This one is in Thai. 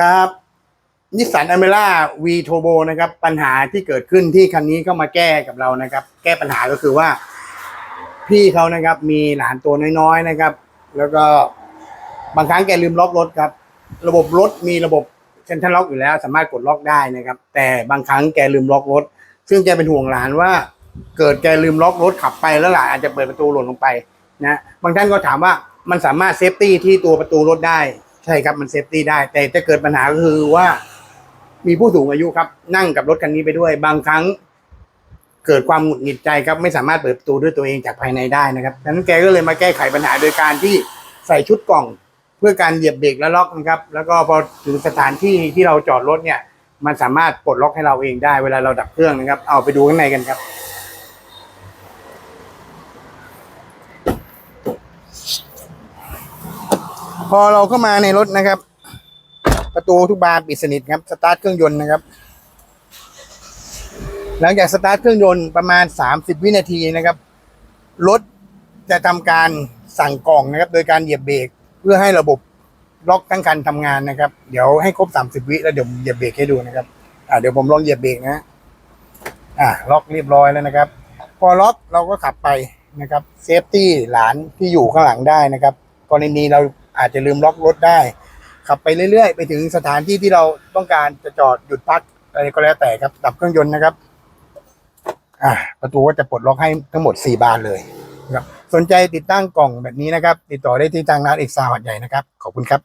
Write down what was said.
ครับนิสสันอเมร่าวีโทโบนะครับ ปัญหาที่เกิดขึ้นที่คันนี้เข้ามาแก้กับเรานะครับ แก้ปัญหาก็คือว่า พี่เขานะครับ มีหลานตัวน้อยๆนะครับ แล้วก็บางครั้งแกลืมล็อกรถครับ ระบบรถมีระบบเซ็นทรัลล็อกอยู่แล้ว สามารถกดล็อกได้นะครับ แต่บางครั้งแกลืมล็อกรถ ซึ่งแกเป็นห่วงหลานว่า เกิดแกลืมล็อกรถขับไปแล้วหลานอาจจะเปิดประตูหล่นลงไปนะบางท่านก็ถามว่ามันสามารถเซฟตี้ที่ตัวประตูรถได้ ช่ครับมันเซฟตี้ได้ แต่จะเกิดปัญหาก็คือว่า มีผู้สูงอายุครับ นั่งกับรถคันนี้ไปด้วย บางครั้ง เกิดความหงุดหงิดใจครับ ไม่สามารถเปิดประตูด้วยตัวเองจากภายในได้นะครับดังนั้นแกก็เลยมาแก้ไขปัญหาโดยการที่ใส่ชุดกล่อง เพื่อการเหยียบเบรกและล็อกนะครับ แล้วก็พอถึงสถานที่ที่เราจอดรถเนี่ย มันสามารถปลดล็อกให้เราเองได้เวลาเราดับเครื่องนะครับ เอาไปดูข้างในกันครับ พอเราเข้ามาในรถนะครับ ประตูทุกบานปิดสนิทครับสตาร์ทเครื่องยนต์นะครับ หลังจากสตาร์ทเครื่องยนต์ประมาณ 30 วินาทีนะครับรถจะทำการสั่งกล่องนะครับ โดยการเหยียบเบรกเพื่อให้ระบบล็อกทั้งคันทำงานนะครับ เดี๋ยวให้ครบ 30 วิแล้วเดี๋ยวเหยียบเบรกให้ดูนะครับอ่าเดี๋ยวผมลองเหยียบเบรกนะ อ่าล็อกเรียบร้อยแล้วนะครับ พอล็อกเราก็ขับไปนะครับเซฟตี้หลานที่อยู่ข้างหลังได้นะครับกรณีเรา อาจจะลืมล็อกรถได้ ขับไปเรื่อยๆ ไปถึงสถานที่ที่เราต้องการจะจอดหยุดพักอะไรก็แล้วแต่ครับ ดับเครื่องยนต์นะครับ อ่า ประตูก็จะปลดล็อกให้ทั้งหมด 4 บานเลยนะครับสนใจติดตั้งกล่องแบบนี้นะครับ ติดต่อได้ที่ทางร้านเอกซาวหัดใหญ่นะครับ ขอบคุณครับ